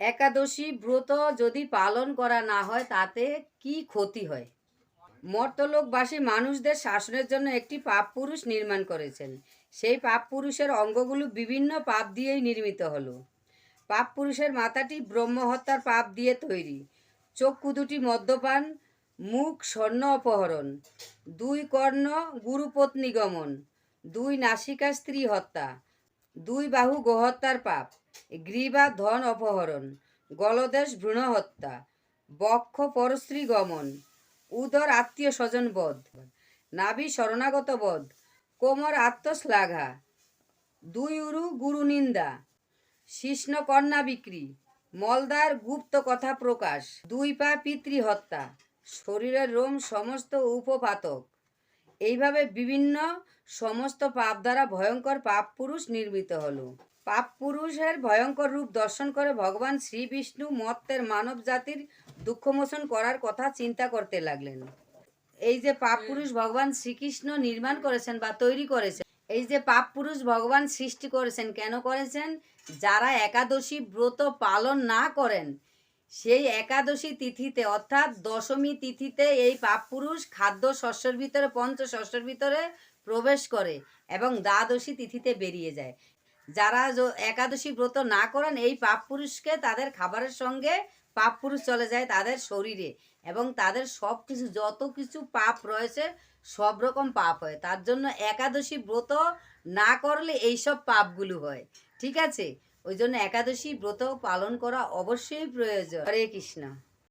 একাদশী ব্রত যদি পালন করা না হয়, তাতে কি ক্ষতি হয়? মর্তলোকবাসী মানুষদের শাসনের জন্য একটি পাপ পুরুষ নির্মাণ করেছেন। সেই পাপ পুরুষের অঙ্গগুলো বিভিন্ন পাপ দিয়েই নির্মিত হলো। পাপ পুরুষের মাথাটি ব্রহ্মহত্যার পাপ দিয়ে তৈরি। চক্ষু দুটি মদ্যপান, মুখ স্বর্ণ অপহরণ, দুই কর্ণ গুরুপত্নী গমন, দুই নাসিকা স্ত্রী হত্যা, দুই বাহু গোহত্যার পাপ। গ্রীবা ধন অপহরণ, গলদেশ ভ্রূণ হত্যা, বক্ষ পরশ্রী গমন, উদর আত্মীয় স্বজন বধ, নাভি শরণাগত বধ, কোমর আত্মশ্লাঘা, দুই উরু গুরু নিন্দা, শিষ্ণ কন্যা বিক্রি, মলদার গুপ্ত কথা প্রকাশ, দুই পা পিতৃ হত্যা শরীরের রোম সমস্ত উপপাতক এইভাবে বিভিন্ন সমস্ত পাপ দ্বারা ভয়ঙ্কর পাপ পুরুষ নির্মিত হলো। পাপ পুরুষের ভয়ঙ্কর রূপ দর্শন করে ভগবান শ্রী বিষ্ণু মত্তের মানব জাতির দুঃখমোচন করার কথা চিন্তা করতে লাগলেন। এই যে পাপ পুরুষ ভগবান শ্রীকৃষ্ণ নির্মাণ করেছেন বা তৈরি করেছেন এই যে পাপ পুরুষ ভগবান সৃষ্টি করেছেন কেন করেছেন? যারা একাদশী ব্রত পালন না করেন সেই একাদশী তিথিতে, অর্থাৎ দশমী তিথিতে এই পাপ পুরুষ খাদ্য শস্যের ভিতরে, পঞ্চ শস্যের ভিতরে প্রবেশ করে এবং দ্বাদশী তিথিতে বেরিয়ে যায়। যারা একাদশী ব্রত না করেন, এই পাপ পুরুষকে তাদের খাবারের সঙ্গে পাপ পুরুষ চলে যায় তাদের শরীরে এবং তাদের সব কিছু যত কিছু পাপ রয়েছে, সব রকম পাপ হয়। তার জন্য একাদশী ব্রত না করলে এইসব পাপগুলো হয়। ঠিক আছে? ওই জন্য একাদশী ব্রত পালন করা অবশ্যই প্রয়োজন। হরে কৃষ্ণ।